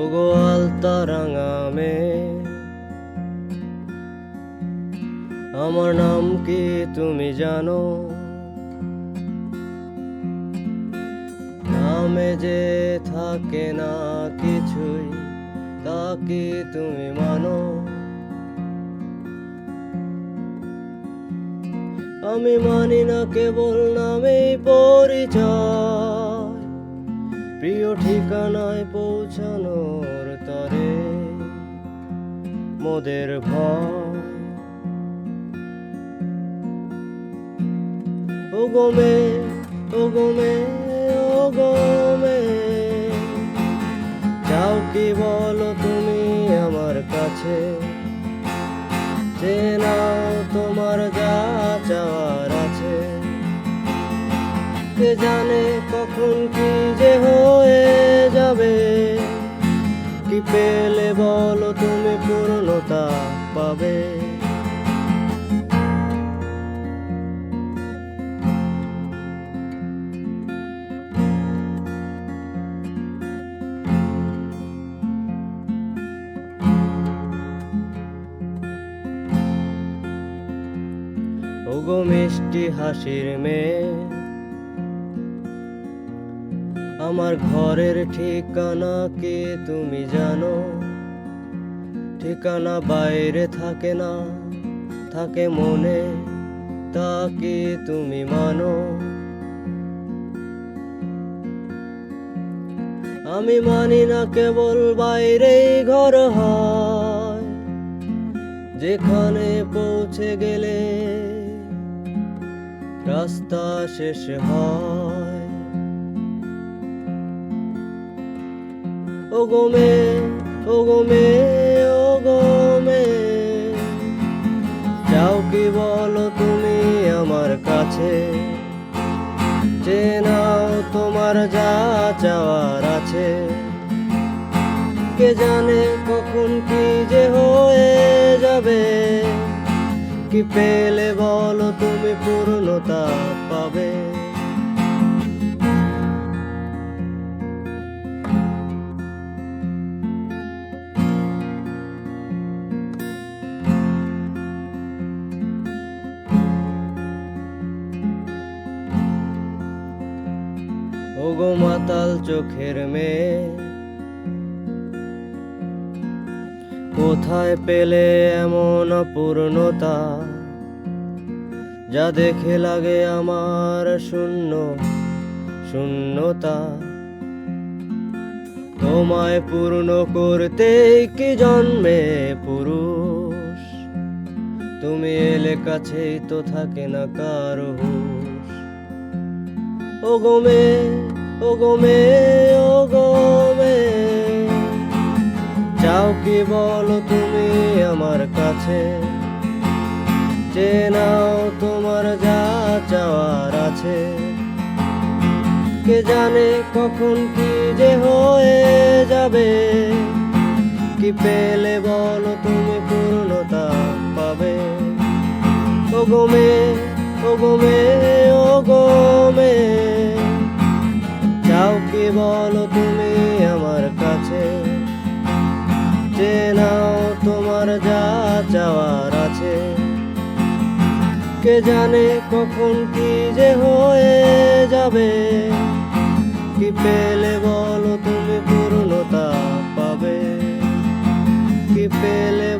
ওগো আলতা রাঙামে আমার নাম কি তুমি জানো? নামে যে থাকে না কিছুই, তা কি তুমি মানো? আমি মানি না কেবল নামেই পরিচয়, প্রিয় ঠিকানায় পৌঁছানোর তরে মোদের ভয়। ও গোমে ও গোমে যাও কি বলো তুমি আমার কাছে? নাও তোমার যা চাওয়ার আছে। কে জানে কখন কি পেলে বলো তুমি পূর্ণতা পাবে? ওগো মিষ্টি হাসির মেয়ে আমার ঘরের ঠিকানা কে তুমি জানো? ঠিকানা বাইরে থাকে না, থাকে মনে তাকে তুমি মানো? আমি মানি না কেবল বাইরেই ঘর হয়, যেখানে পৌঁছে গেলে রাস্তা শেষ হয়। ও গোমে ও গোমে ও গোমে যাও কি বলো তুমি আমার কাছে? যে নাও তোমার যা চাওয়ার আছে। কে জানে কখন কি যে হয়ে যাবে। কি পেলে বলো তুমি পূর্ণতা পাবে। ওগো মাতাল চোখের মেয়ে। কোথায় পেলে এমন অপূর্ণতা যা দেখে লাগে আমার শূন্য, শূন্যতা? তোমায় পূর্ণ করতে কি জন্মে পুরুষ? তুমি এলে কাছেই তো থাকে না কারও হুঁশ। ও গোমে ও গোমে ও গোমে চাও কি বলো তুমি আমার কাছে? যে নাও তোমার যা চাওয়ার আছে। কে জানে কখন কি যে হয়ে যাবে। কি পেলে বলো তুমি পূর্ণতা পাবে। ও গোমে ও গোমে ও গোমে চাও কি বলো তুমি আমার কাছে। যে নাও তোমার যা চাওয়ার আছে। কে জানে কখন কি যে হয়ে যাবে। কি পেলে বলো তুমি পূর্ণতা পাবে। কি পেলে